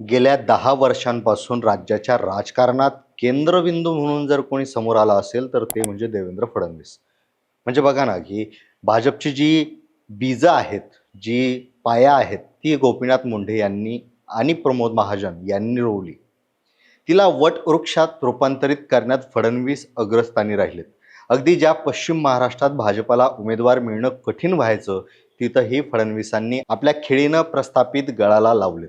गेल्या दहा वर्षांपासून राज्याच्या राजकारणात केंद्रबिंदू म्हणून जर कोणी समोर आला असेल तर ते म्हणजे देवेंद्र फडणवीस. म्हणजे बघा ना की भाजपची जी बीजं आहेत जी पाया आहेत ती गोपीनाथ मुंडे यांनी आणि प्रमोद महाजन यांनी रोवली. तिला वटवृक्षात रूपांतरित करण्यात फडणवीस अग्रस्थानी राहिलेत. अगदी ज्या पश्चिम महाराष्ट्रात भाजपाला उमेदवार मिळणं कठीण व्हायचं तिथंही फडणवीसांनी आपल्या खेळीनं प्रस्थापित गळाला लावलेत.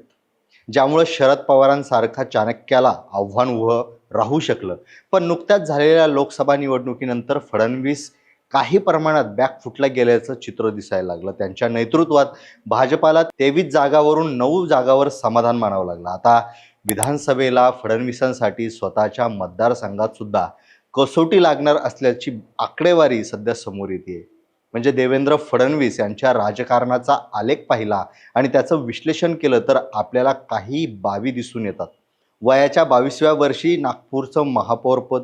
ज्यामुळं शरद पवारांसारखा चाणक्याला आव्हान उभं राहू शकलं. पण नुकत्याच झालेल्या लोकसभा निवडणुकीनंतर फडणवीस काही प्रमाणात बॅकफुटला गेल्याचं चित्र दिसायला लागलं. त्यांच्या नेतृत्वात भाजपाला तेवीस जागावरून नऊ जागावर समाधान मानावं लागलं. आता विधानसभेला फडणवीसांसाठी स्वतःच्या मतदारसंघात सुद्धा कसोटी लागणार असल्याची आकडेवारी सध्या समोर येते म्हणजे देवेंद्र फडणवीस यांच्या राजकारणाचा आलेख पाहिला आणि त्याचं विश्लेषण केलं तर आपल्याला काही बावी दिसून येतात. वयाच्या बावीसव्या वर्षी नागपूरचं महापौरपद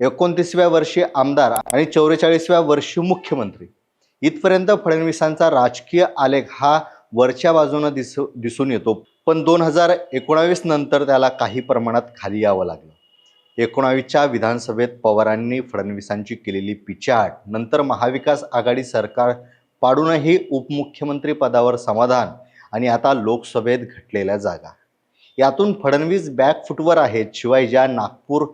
एकोणतीसव्या वर्षी आमदार आणि चौवेचाळीसव्या वर्षी मुख्यमंत्री. इथपर्यंत फडणवीसांचा राजकीय आलेख हा वरच्या बाजूनं दिस दिसून येतो. पण दोन हजार एकोणावीस नंतर त्याला काही प्रमाणात खाली यावं लागलं. एकोणावीसच्या विधानसभेत पवारांनी फडणवीसांची केलेली पिछाट नंतर महाविकास आघाडी सरकार पाडूनही उपमुख्यमंत्री पदावर समाधान आणि आता लोकसभेत घटलेल्या जागा. यातून फडणवीस बॅकफुटवर आहेत शिवाय ज्या नागपूर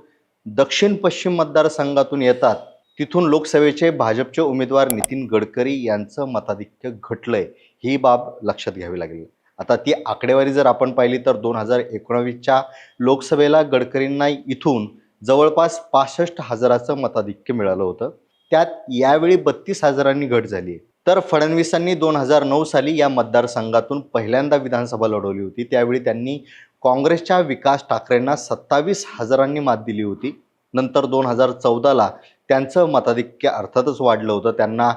दक्षिण पश्चिम मतदारसंघातून येतात तिथून लोकसभेचे भाजपचे उमेदवार नितीन गडकरी यांचं मताधिक्य घटलंय ही बाब लक्षात घ्यावी लागेल. आता ती आकडेवारी जर आपण पाहिली तर दोन हजार एकोणावीसच्या लोकसभेला गडकरींना इथून जवळपास पासष्ट हजाराचं मताधिक्य मिळालं होतं. त्यात यावेळी बत्तीस हजारांनी घट झाली. तर फडणवीसांनी दोन हजार नऊ साली या मतदारसंघातून पहिल्यांदा विधानसभा लढवली होती. त्यावेळी त्यांनी काँग्रेसच्या विकास ठाकरेंना सत्तावीस हजारांनी मात दिली होती. नंतर दोन हजार चौदाला त्यांचं मताधिक्य अर्थातच वाढलं होतं. त्यांना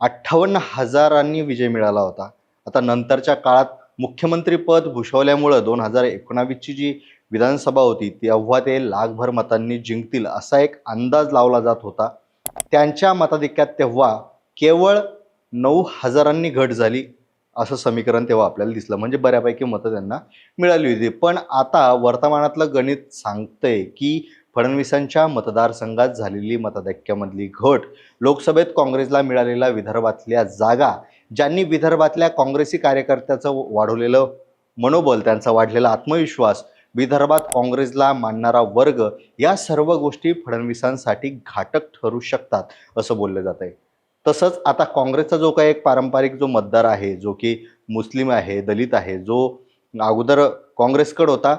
अठ्ठावन्न हजारांनी विजय मिळाला होता. आता नंतरच्या काळात मुख्यमंत्रीपद भूषवल्यामुळं दोन हजार एकोणावीसची जी विधानसभा होती तेव्हा ते लाखभर मतांनी जिंकतील असा एक अंदाज लावला जात होता. त्यांच्या मताधिक्यात तेव्हा केवळ नऊ हजारांनी घट झाली असं समीकरण तेव्हा आपल्याला दिसलं. म्हणजे बऱ्यापैकी मतं त्यांना मिळाली होती. पण आता वर्तमानातलं गणित सांगतंय की फडणवीसांच्या मतदारसंघात झालेली मताधिक्यामधली घट लोकसभेत काँग्रेसला मिळालेल्या विदर्भातल्या जागा ज्यांनी विदर्भातल्या काँग्रेसी कार्यकर्त्याचं वाढवलेलं मनोबल त्यांचा वाढलेला आत्मविश्वास विदर्भात काँग्रेसला मानणारा वर्ग या सर्व गोष्टी फडणवीसांसाठी घाटक ठरू शकतात असं बोललं जात आहे. तसंच आता काँग्रेसचा जो काही एक पारंपरिक जो मतदार आहे जो की मुस्लिम आहे दलित आहे जो अगोदर काँग्रेसकडे होता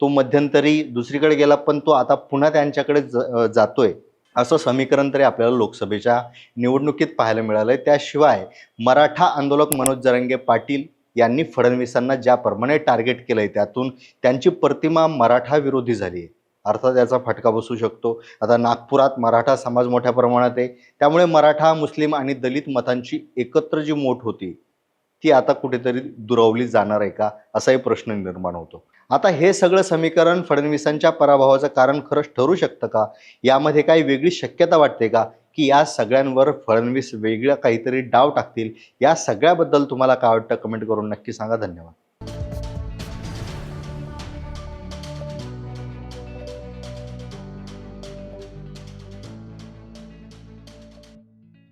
तो मध्यंतरी दुसरीकडे गेला पण तो आता पुन्हा त्यांच्याकडे ज जातोय. असं समीकरण तरी आपल्याला लोकसभेच्या निवडणुकीत पाहायला मिळालं आहे त्याशिवाय मराठा आंदोलक मनोज जरंगे पाटील यांनी फडणवीसांना ज्याप्रमाणे टार्गेट केलं आहे त्यातून त्यांची प्रतिमा मराठा विरोधी झाली आहे अर्थात याचा फटका बसू शकतो. आता नागपुरात मराठा समाज मोठ्या प्रमाणात आहे. त्यामुळे मराठा मुस्लिम आणि दलित मतांची एकत्र जी मोठ होती ती आता कुठेतरी दुरावली जाणार आहे का? असाही प्रश्न निर्माण होतो. आता हे सगळं समीकरण फडणवीसांच्या पराभवाचं कारण खरंच ठरू शकतं का? यामध्ये काही वेगळी शक्यता वाटते का? की या सगळ्यांवर फडणवीस वेगळं काहीतरी डाव टाकतील? या सगळ्याबद्दल तुम्हाला काय वाटतं? कमेंट करून नक्की सांगा. धन्यवाद.